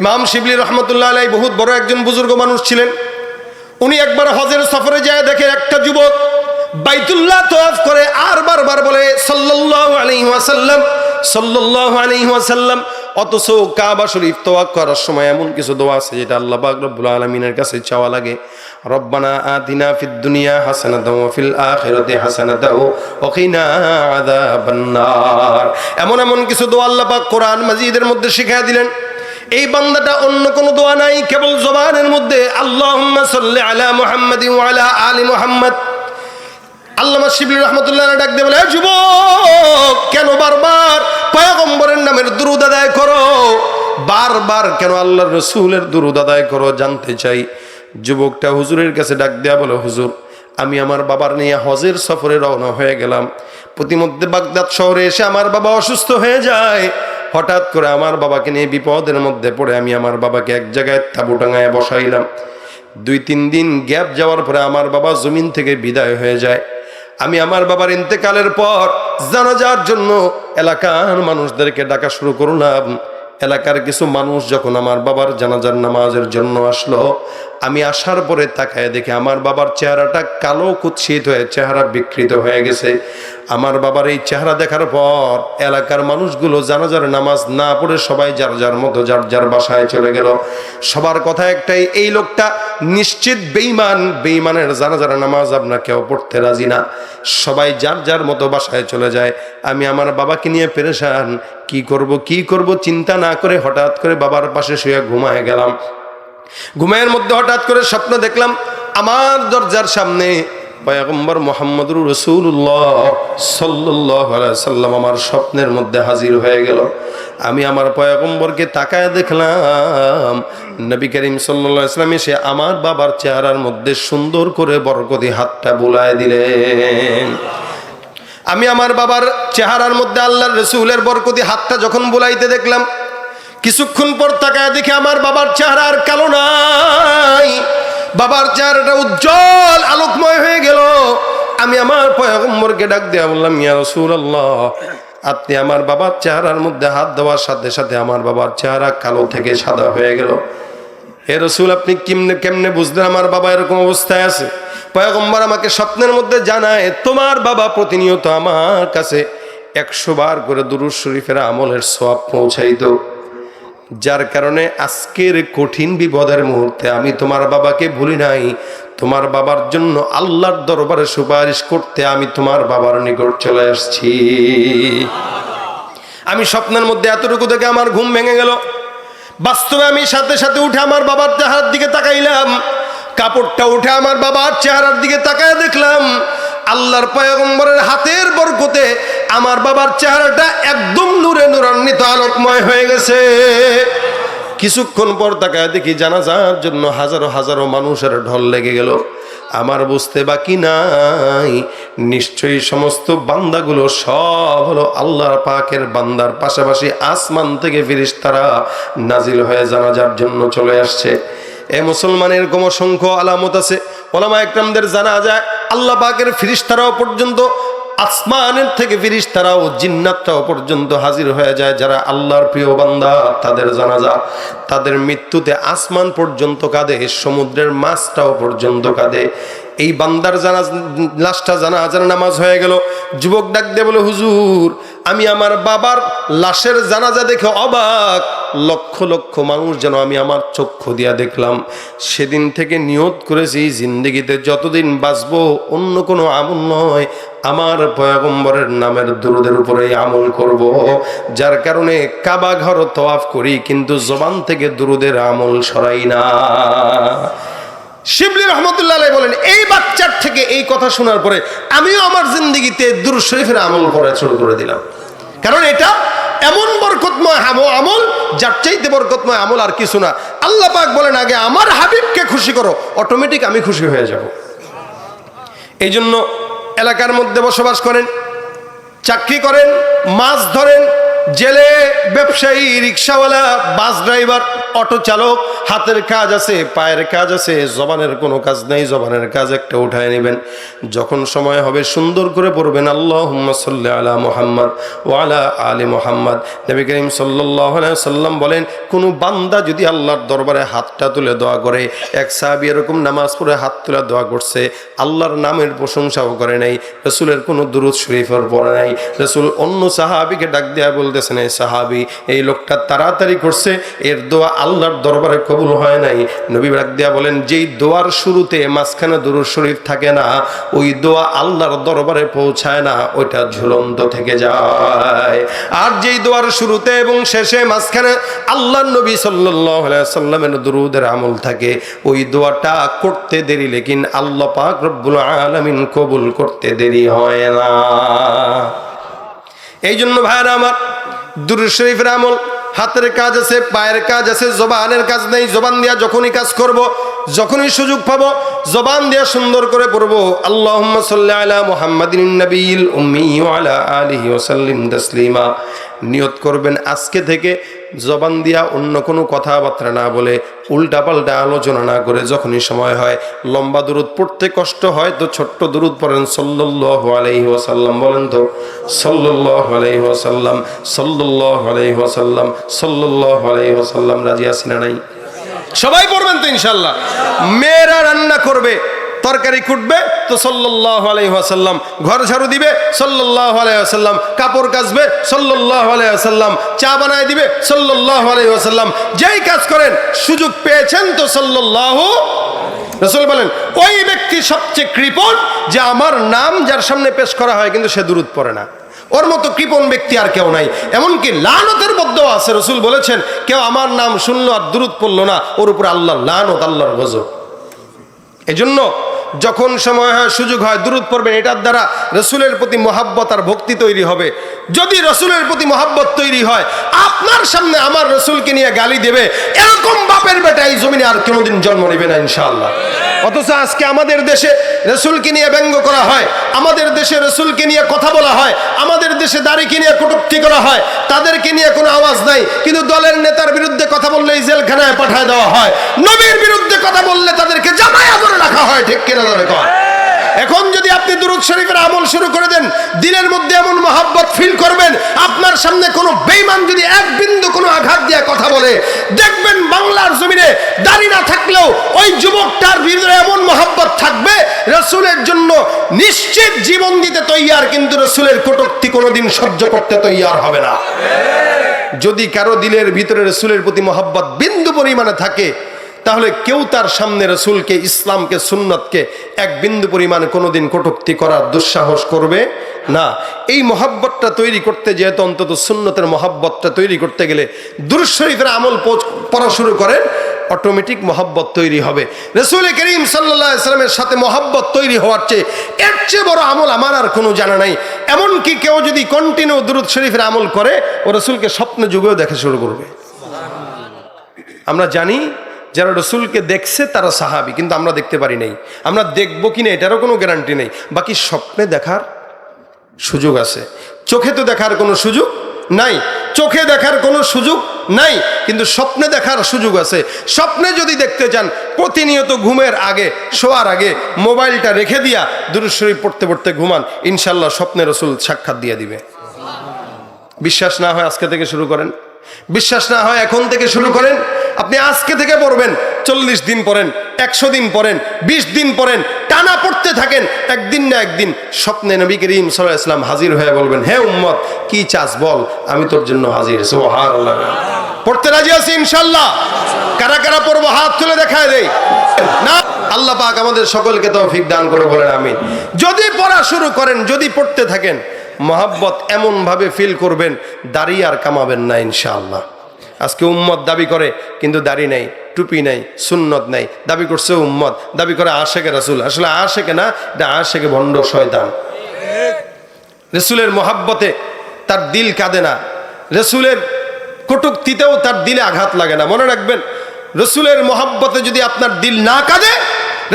ইমাম শিবলি রহমতুল্লাহ আলাই বহুত বড় একজন বুজুর্গ মানুষ ছিলেন। উনি একবার হজের সফরে যায় দেখে একটা যুবক বাইতুল্লাহ তোয়াফ করে আর বারবার বলে ওয়াসাল্লাম, সাল্লাল্লাহু আলাইহি ওয়াসাল্লাম। অথচ কাবা শরীফ তোয়াফ করার সময় এমন কিছু দোয়া আছে যেটা আল্লাহ পাক রব্বুল আলামিনের কাছে চাওয়া লাগে। রব্বানা আতিনা ফিদ দুনিয়া ওয়া ফিল আখিরাতি হাসানাতাও ওয়া কিনা আযাবান নার এমন এমন কিছু দোয়া আল্লাহ পাক কোরআন মাজিদের মধ্যে শিখিয়ে দিলেন। এই বান্দাটা অন্য কোনো দোয়া নাই, কেবল জবানের মধ্যে আল্লাহ আলা মুহাম্মাদি আলা আলি মুহাম্মাদ। আল্লামা শিবলি রহমতুল্লাহ ডাক দিয়ে বলে যুবক, কেন বারবার পয়গম্বরের নামের দুরুদ আদায় করো? বারবার কেন আল্লাহর রসুলের দুরুদ আদায় করো জানতে চাই? যুবকটা হুজুরের কাছে ডাক দেয়া বলে, হুজুর, আমি আমার বাবার নিয়ে হজের সফরে রওনা হয়ে গেলাম। প্রতিমধ্যে বাগদাদ শহরে এসে আমার বাবা অসুস্থ হয়ে যায়। হঠাৎ করে আমার বাবাকে নিয়ে বিপদের মধ্যে পড়ে আমি আমার বাবাকে এক জায়গায় তাবু টাঙায় বসাইলাম। দুই, তিন দিন গ্যাপ যাওয়ার পরে আমার বাবা জমিন থেকে বিদায় হয়ে যায়। আমি আমার বাবার ইন্তেকালের পর জানাজার জন্য এলাকার মানুষদেরকে ডাকা শুরু করলাম। এলাকার কিছু মানুষ যখন আমার বাবার জানাজার নামাজের জন্য আসলো আমি আসার পরে তাকায় দেখি আমার বাবার চেহারাটা কালো কুৎসিত হয়ে চেহারা বিকৃত হয়ে গেছে। আমার বাবার এই চেহারা দেখার পর এলাকার মানুষগুলো জানাজার নামাজ না পড়ে সবাই যার যার মতো, যার যার বাসায় চলে গেল। সবার কথা একটাই, এই লোকটা নিশ্চিত বেইমান বেইমানের জানাজার নামাজ আপনার কেউ পড়তে রাজি না। সবাই যার যার মতো বাসায় চলে যায়। আমি আমার বাবাকে নিয়ে পেরেশান, কি করব কি করব চিন্তা না করে হঠাৎ করে বাবার পাশে শুয়ে ঘুমায় গেলাম। ঘুমায়ের মধ্যে হঠাৎ করে স্বপ্ন দেখলাম, আমার দরজার সামনে পয়গম্বর মোহাম্মদুর রসুল্লাহ সাল্লাহ সাল্লাম আমার স্বপ্নের মধ্যে হাজির হয়ে গেল। আমি আমার পয়গম্বরকে তাকায় দেখলাম, নবী করিম সাল্লাহ ইসলাম এসে আমার বাবার চেহারার মধ্যে সুন্দর করে বরকতি হাতটা বুলায় দিলেন। আমি আমার বাবার চেহারার মধ্যে আল্লাহর রসুলের বরকতি হাতটা যখন বুলাইতে দেখলাম কিছুক্ষণ পর তাকায় দেখে আমার বাবার চেহারা আর কালো নাই। বাবার চেহারাটা উজ্জ্বল, আলোকময় হয়ে গেল। আমি আমার পয়গম্বরকে ডাক দিয়া বললাম, ইয়া রাসূলুল্লাহ, আপনি আমার বাবার চেহারার মধ্যে হাত দেওয়ার সাথে সাথে আমার বাবার চেহারা কালো থেকে সাদা হয়ে গেল। হে রসুল, আপনি কেমনে কেমনে বুঝলেন আমার বাবা এরকম অবস্থায় আছে? পয়গম্বর আমাকে স্বপ্নের মধ্যে জানায়, তোমার বাবা প্রতিনিয়ত আমার কাছে একশো বার করে দুরুজ শরীফের আমলের সব পৌঁছাইতো। যার কারণে আজকের কঠিন বিপদের মুহূর্তে আমি তোমার বাবাকে ভুলি নাই। তোমার বাবার জন্য আল্লাহর দরবারে সুপারিশ করতে আমি তোমার বাবার নিকট চলে আসছি। আমি স্বপ্নের মধ্যে এতটুকু থেকে আমার ঘুম ভেঙে গেল। বাস্তবে আমি সাথে সাথে উঠে আমার বাবার চেহারার দিকে তাকাইলাম। কাপড়টা উঠে আমার বাবার চেহারার দিকে তাকায় দেখলাম। আল্লাহর পয়গম্বরের হাতের বরকতে আমার বাবার চেহারাটা একদম নূরে নূরান্বিত আলোকময় হয়ে গেছে। কিছুক্ষণ পর তাকায় দেখি জানাজার জন্য হাজারো হাজারো মানুষের ঢল লেগে গেল। আমার বুঝতে বাকি নাই। নিশ্চয়ই সমস্ত বান্দাগুলো সব হলো আল্লাহর পাকের বান্দার পাশাপাশি আসমান থেকে ফিরিস্তারা নাজিল হয়ে জানাজার জন্য চলে আসছে। এ মুসলমানের এরকম আলামত আছে। ওলামা একরামদের জানা যায় আল্লাহ পাকের ফিরিস্তারাও পর্যন্ত, আসমানের থেকে ফিরিস্তারাও জিন্নাতটাও পর্যন্ত হাজির হয়ে যায় যারা আল্লাহর প্রিয় বান্দা। তাদের জানা জানাজা, তাদের মৃত্যুতে আসমান পর্যন্ত কাঁদে, সমুদ্রের মাছটাও পর্যন্ত কাঁদে। এই বান্দার জানা লাশটা জানা হাজার নামাজ হয়ে গেল। যুবক ডাক দিয়ে বলে, হুজুর আমি আমার বাবার লাশের জানাজা দেখে অবাক। লক্ষ লক্ষ মানুষ যেন আমি আমার চক্ষু দিয়া দেখলাম। সেদিন থেকে নিয়ত করেছি, জিন্দগিতে যতদিন বাঁচবো, অন্য কোনো আমল নয়। আমার পয়গম্বরের নামের দুরুদের উপরে আমল করব। যার কারণে কাবা ঘর তোয়াফ করি, কিন্তু জবান থেকে দুরুদের আমল সরাই না। শিবলি রহমতুল্লাহ বলেন, এই বাচ্চার থেকে এই কথা শোনার পরে আমিও আমার জিন্দগিতে দুর শরীফের আমল করা শুরু করে দিলাম। কারণ এটা এমন বরকতময় আমল যার চাইতে বরকতময় আমল আর কিছু না। আল্লাহ পাক বলেন আগে আমার হাবিবকে খুশি করো অটোমেটিক আমি খুশি হয়ে যাব। এই জন্য এলাকার মধ্যে বসবাস করেন, চাকরি করেন, মাছ ধরেন জেলে ব্যবসায়ী, রিক্সাওয়ালা, বাস ড্রাইভার, অটো চালক, হাতের কাজ আছে, পায়ের কাজ আছে, জবানের কোনো কাজ নেই, জবানের কাজ একটা উঠায় নেবেন। যখন সময় হবে, সুন্দর করে পড়বেন আল্লাহ সাল্লি আলা মোহাম্মদ ওয়ালা আলী মোহাম্মদ। নবী করিম সাল্লাহ সাল্লাম বলেন, কোনো বান্দা যদি আল্লাহর দরবারে হাতটা তুলে দোয়া করে, এক সাহাবি এরকম নামাজ পড়ে হাত তুলে দোয়া করছে, আল্লাহর নামের প্রশংসাও করে নাই, রসুলের কোনো দুরুদ শরীফের পড়ে নাই, রসুল অন্য সাহাবিকে ডাক দেয়া বলতেছেন, এই সাহাবি, এই লোকটা তাড়াতাড়ি করছে, এর দোয়া আল্লাহর দরবারে কবুল হয় নাই। নবী ডাক দেয়া বলেন, যেই দোয়ার শুরুতে মাঝখানে দুরুদ শরীফ থাকে না, ওই দোয়া আল্লাহর দরবারে পৌঁছায় না, ওইটা ঝুলন্ত থেকে যায়। আর যেই দোয়ার শুরুতে এবং শেষে মাঝখানে আল্লাহ নবী সাল্লাহ সাল্লামের দুরুদের আমল থাকে, ওই দোয়াটা করতে দেরি, লেকিন আল্লাহ পাক রব্বুল আলামিন কবুল করতে দেরি হয় না। এই জন্য ভাইরা আমার দুরুদ শরীফের আমল, হাতের কাজ আছে, পায়ের কাজ আছে, জবানের কাজ নেই, জবান দিয়া যখনই কাজ করব যখনই সুযোগ পাবো, জবান দিয়া সুন্দর করে পড়ব আল্লাহ আলিহি নিয়ত করবেন আজকে থেকে জবান দিয়া অন্য কোনো কথাবার্তা না বলে উল্টাপাল্টা আলোচনা না করে যখনই সময় হয়। লম্বা দূরত পড়তে কষ্ট হয় তো ছোট্ট দূরত পড়েন আলাইহি ওয়াসাল্লাম। বলেন তো সল্লাহ আলাইহি ওয়াসাল্লাম সল্লাহ আলাইহি ওয়াসাল্লাম সল্লাহ আলাইহি ওয়াসাল্লাম রাজি নাই? সবাই পড়বেন তো ইনশাল্লাহ মেয়েরা রান্না করবে, তরকারি কুটবে, তো সাল্লাহ আলাইহাসাল্লাম ঘর ঝাড়ু দিবে সাল্লাহ আলাইহাসাল্লাম কাপড় কাচবে সাল্লাহ আলাইহাসাল্লাম চা বানায় দিবে সাল্লাহ আলাইহাসাল্লাম যেই কাজ করেন, সুযোগ পেয়েছেন তো সাল্লাহ রসুল বলেন, ওই ব্যক্তি সবচেয়ে কৃপণ যে আমার নাম যার সামনে পেশ করা হয় কিন্তু সে দূরত পড়ে না। ওর মতো কৃপণ ব্যক্তি আর কেউ নাই। এমনকি লানতের মধ্যেও আছে, রসুল বলেছেন, কেউ আমার নাম শুনলো আর দূরত পড়ল না, ওর উপর আল্লাহ লানত, আল্লাহর গজব। এজন্য যখন সময় হয়, সুযোগ হয় দূরত পড়বেন, এটার দ্বারা রসুলের প্রতি মহাব্বত আর ভক্তি তৈরি হবে। যদি রসুলের প্রতি মহাব্বত তৈরি হয়, আপনার সামনে আমার রসুলকে নিয়ে গালি দেবে এরকম বাপের বেটা এই জমিনে আর কোনোদিন জন্ম নেবে না ইনশাআল্লাহ। অথচ আজকে আমাদের দেশে রসুলকে নিয়ে ব্যঙ্গ করা হয়, আমাদের দেশে রসুলকে নিয়ে কথা বলা হয়, আমাদের দেশে দাড়িকে নিয়ে কটুক্তি করা হয়, তাদেরকে নিয়ে কোনো আওয়াজ নাই, কিন্তু দলের নেতার বিরুদ্ধে কথা বললেই জেলখানায় পাঠায় দেওয়া হয়, নবীর বিরুদ্ধে কথা বললে তাদেরকে জামায়া করে রাখা হয়, ঠিক কিনা ধরে কয় এখন যদি আপনি দুরুদ শরীফের আমল শুরু করে দেন দিনের মধ্যে এমন মহাব্বত ফিল করবেন, আপনার সামনে কোনো বেইমান যদি এক বিন্দু কোনো আঘাত দিয়ে কথা বলে, দেখবেন বাংলার জমিনে দাড়ি না থাকলেও ওই যুবকটার ভিতরে এমন মহাব্বত থাকবে, রসুলের জন্য নিশ্চিত জীবন দিতে তৈয়ার, কিন্তু রসুলের কটুক্তি কোনোদিন সহ্য করতে তৈয়ার হবে না। যদি কারও দিলের ভিতরে রসুলের প্রতি মহাব্বত বিন্দু পরিমাণে থাকে তাহলে কেউ তার সামনে রসুলকে, ইসলামকে, সুন্নতকে এক বিন্দু পরিমাণ কোনোদিন কটুক্তি করার দুঃসাহস করবে না। এই মহাব্বতটা তৈরি করতে যেহেতু অন্তত সুন্নতের মহাব্বতটা তৈরি করতে গেলে দুরুশরীফের আমল পড়া শুরু করেন, অটোমেটিক মহাব্বত তৈরি হবে। রসুল করিম সাল্লাহ ইসলামের সাথে মহাব্বত তৈরি হওয়ার চেয়ে এর চেয়ে বড় আমল আমার আর কোনো জানা নাই। এমনকি কেউ যদি কন্টিনিউ দুরুদ শরীফের আমল করে, ও রসুলকে স্বপ্নে যুগেও দেখা শুরু করবে। আমরা জানি যারা রসুলকে দেখছে তারা সাহাবি, কিন্তু আমরা দেখতে পারি নাই। আমরা দেখব কি না এটারও কোনো গ্যারান্টি নেই। বাকি স্বপ্নে দেখার সুযোগ আছে। চোখে তো দেখার কোনো সুযোগ নাই। চোখে দেখার কোনো সুযোগ নাই। কিন্তু স্বপ্নে দেখার সুযোগ আছে। স্বপ্নে যদি দেখতে চান, প্রতিনিয়ত ঘুমের আগে, শোয়ার আগে, মোবাইলটা রেখে দিয়া দুরুশরীফ পড়তে পড়তে ঘুমান ইনশাল্লাহ স্বপ্নে রসুল সাক্ষাৎ দিয়ে দিবে। বিশ্বাস না হয় আজকে থেকে শুরু করেন? বিশ্বাস না হয় এখন থেকে শুরু করেন? আপনি আজকে থেকে পড়বেন, চল্লিশ দিন পড়েন, একশো দিন পড়েন, বিশ দিন পড়েন, টানা পড়তে থাকেন, একদিন না একদিন স্বপ্নে নবী করিম সাল্লাহ ইসলাম হাজির হয়ে বলবেন, হে উম্মত, কি চাস বল, আমি তোর জন্য হাজির। পড়তে রাজি আছি ইনশাল্লাহ কারা কারা পড়ব, হাত তুলে দেখায় দেই। না, আল্লাহ পাক আমাদের সকলকে তৌফিক দান করে বলেন আমি যদি পড়া শুরু করেন, যদি পড়তে থাকেন, মহাব্বত এমনভাবে ফিল করবেন, দাড়ি আর কামাবেন না ইনশাআল্লাহ। আজকে উম্মত দাবি করে, কিন্তু দাড়ি নাই, টুপি নাই, সুন্নত নাই। দাবি করছে উম্মত, দাবি করে আশেকে রাসুল। আসলে আশেকে না, এটা আশেকে ভণ্ড শয়তান। রসুলের মহাব্বতে তার দিল কাঁদে না। রসুলের কটুক্তিতেও তার দিলে আঘাত লাগে না। মনে রাখবেন, রসুলের মহাব্বতে যদি আপনার দিল না কাঁদে,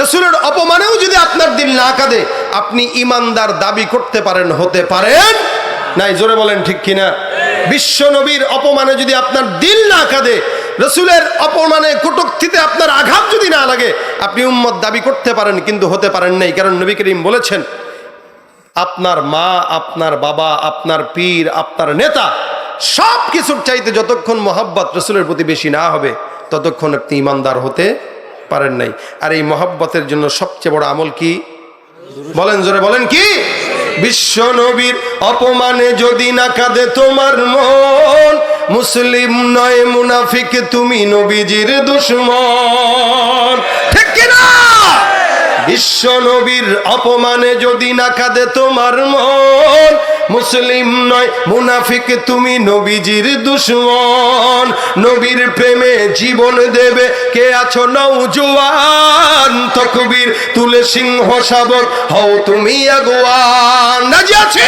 রসুলের অপমানেও যদি আপনার দিল না কাঁদে, আপনি ইমানদার দাবি করতে পারেন, হতে পারেন। নাই, জোরে বলেন ঠিক কিনা? বিশ্ব নবীর অপমানে যদি আপনার দিল না কাঁদে, রসুলের অপমানে কটুক্তিতে আপনার আঘাত যদি না লাগে, আপনি উম্মত দাবি করতে পারেন, কিন্তু হতে পারেন নাই। কারণ নবী করিম বলেছেন, আপনার মা, আপনার বাবা, আপনার পীর, আপনার নেতা সব কিছুর চাইতে যতক্ষণ মোহাব্বত রসুলের প্রতি বেশি না হবে, ততক্ষণ আপনি ইমানদার হতে পারেন নাই। আর এই মহাব্বতের জন্য সবচেয়ে বড় আমল কি? বলেন, জোরে বলেন কি? বিশ্ব নবীর অপমানে যদি না কাঁদে তোমার মন, মুসলিম নয় মুনাফিক, তুমি নবীজির দুশ্মন। ঠিক বিশ্ব নবীর অপমানে যদি না কাঁদে তোমার মন, মুসলিম নয়, মুনাফিক তুমি নবীজির দুশ্মন। নবীর প্রেমে জীবন দেবে, কে আছো নৌজোয়ান তকবীর তুলে সিংহ শাবক হও তুমি আগুয়ান। রাজি আছি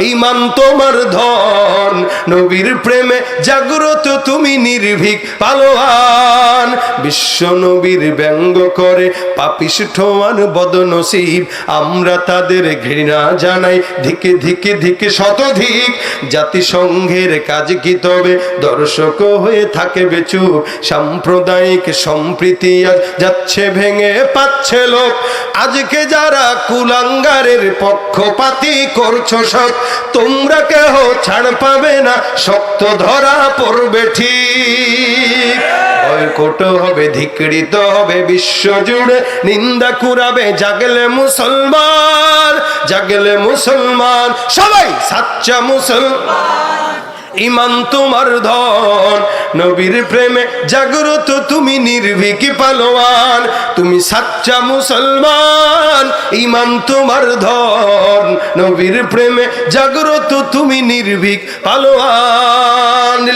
ইমান তোমার ধন। নবীর প্রেমে জাগ্রত তুমি নির্ভীক, পালোয়ান। বিশ্ব নবীর ব্যঙ্গ করে পাপিষ্ঠমান বদনসিব। আমরা তাদের ঘৃণা জানাই, ধিকে ধিকে ধিকে শতধিক। জাতিসংঘের কাজ কি তবে? দর্শক হয়ে থাকে বেচু। সাম্প্রদায়িক সম্প্রীতি আজ যাচ্ছে ভেঙে পাচ্ছে লোক আজকে যারা কুলাঙ্গারের পক্ষপাতি করছ সব তোমরা কেহ ছাড় পাবে না, শক্ত ধরা পড়বে ঠিক। বয়কট হবে, ধিকৃত হবে বিশ্ব জুড়ে নিন্দা কুরাবে, জাগলে মুসলমান জাগলে মুসলমান, সবাই সাচ্চা মুসলমান। ইমান তোমার ধন। নবীর প্রেমে জাগ্রত তুমি নির্ভীক পালোয়ান। তুমি সাচ্চা মুসলমান, ইমান তোমার ধন। নবীর প্রেমে জাগ্রত তুমি নির্ভীক পালোয়ান।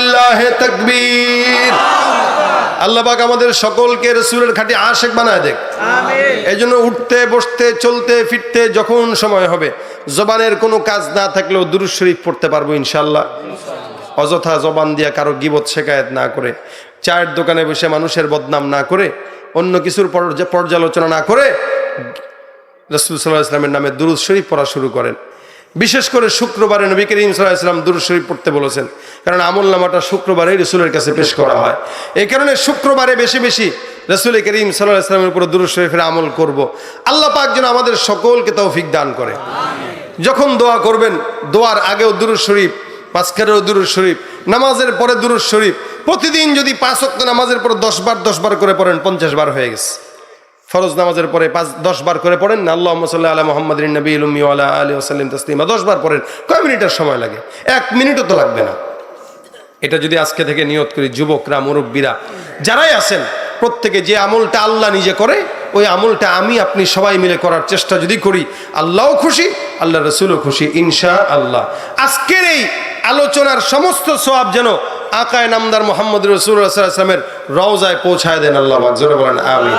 তাকবীর। আল্লাহ পাক আমাদের সকলকে রসুলের খাঁটি আশেক বানায় দেখ। এই জন্য উঠতে বসতে চলতে ফিরতে যখন সময় হবে জবানের কোনো কাজ না থাকলেও দুরুদ শরীফ পড়তে পারব ইনশাল্লাহ অযথা জবান দিয়া কারও গিবত শেখায়ত না করে চায়ের দোকানে বসে মানুষের বদনাম না করে অন্য কিছুর পর্যা- পর্যালোচনা না করে রসুল সাল্লাহ ইসলামের নামে দুরুদ শরীফ পড়া শুরু করেন। বিশেষ করে শুক্রবারে নবী করিম সাল্লাহ ইসলাম দুরুদ শরীফ পড়তে বলেছেন, কারণ আমল নামাটা শুক্রবারে রসুলের কাছে পেশ করা হয়। এই কারণে শুক্রবারে বেশি বেশি রসুল করিম সাল্লাহ ইসলামের উপর দুরুদ শরীফের আমল করব। আল্লাহ পাক যেন আমাদের সকলকে তৌফিক দান করে। যখন দোয়া করবেন, দোয়ার আগেও দুরুদ শরীফ পাঁচখানেরও দুরুদ শরীফ, নামাজের পরে দুরুদ শরীফ, প্রতিদিন যদি পাঁচ অক্ট নামাজের পরে দশ বার দশ বার করে পড়েন, পঞ্চাশ বার হয়ে গেছে। ফরজ নামাজের পরে পাঁচ, দশ বার করে পড়েন না। আল্লাহ সাল্লাহ আলা মোহাম্মদ নবী উলমি আলা আলী ওসাল্লিম তসলিমা দশ বার পড়েন। কয় মিনিটের সময় লাগে? এক মিনিটও তো লাগবে না। এটা যদি আজকে থেকে নিয়ত করি, যুবকরা, মুরব্বীরা, যারাই আছেন, প্রত্যেকে যে আমলটা আল্লাহ নিজে করে, ওই আমলটা আমি, আপনি সবাই মিলে করার চেষ্টা যদি করি, আল্লাহও খুশি আল্লাহ রসুলও খুশি ইনশা আল্লাহ আজকের এই আলোচনার সমস্ত সোয়াব যেন আকায় নামদার মোহাম্মদ রসুল আসলামের রওজায় পৌঁছায় দেন আল্লাহ জোরে বলেন আমি